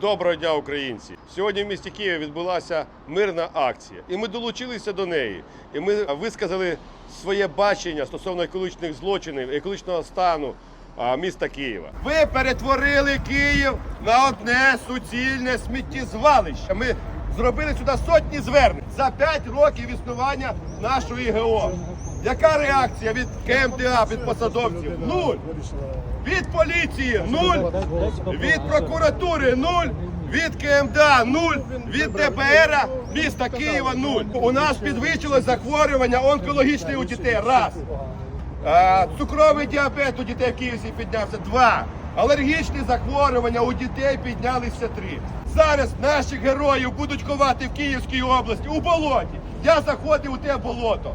Доброго дня, українці! Сьогодні в місті Києві відбулася мирна акція, і ми долучилися до неї. І ми висказали своє бачення стосовно екологічних злочинів, екологічного стану міста Києва. Ви перетворили Київ на одне суцільне сміттєзвалище. Ми зробили сюди сотні звернень за 5 років існування нашої ГО. Яка реакція від КМДА, від посадовців? Нуль. Від поліції нуль, від прокуратури нуль, від КМДА нуль, від ДБР міста Києва нуль. У нас підвищилось захворювання онкологічне у дітей. Раз. Цукровий діабет у дітей в Києві піднявся. Два. Алергічні захворювання у дітей піднялися три. Зараз наші герої будуть ховати в Київській області у болоті. Я заходив у те болото.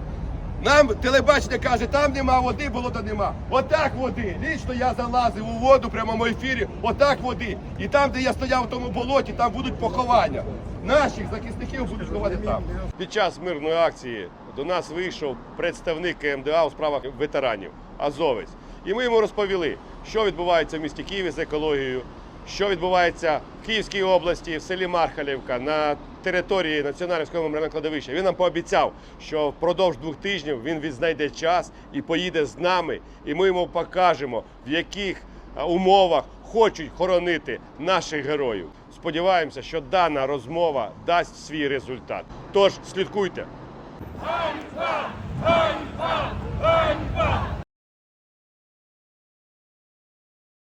Нам телебачення каже, там нема води, болота нема. Отак води. Лічно я залазив у воду в прямому ефірі, отак води. І там, де я стояв у тому болоті, там будуть поховання. Наших захисників будуть ховати там. Під час мирної акції до нас вийшов представник КМДА у справах ветеранів Азовець. І ми йому розповіли, що відбувається в місті Києві з екологією, що відбувається в Київській області, в селі Мархалівка, на території Національного меморіального кладовища. Він нам пообіцяв, що впродовж двох тижнів він відзнайде час і поїде з нами, і ми йому покажемо, в яких умовах хочуть хоронити наших героїв. Сподіваємося, що дана розмова дасть свій результат. Тож слідкуйте.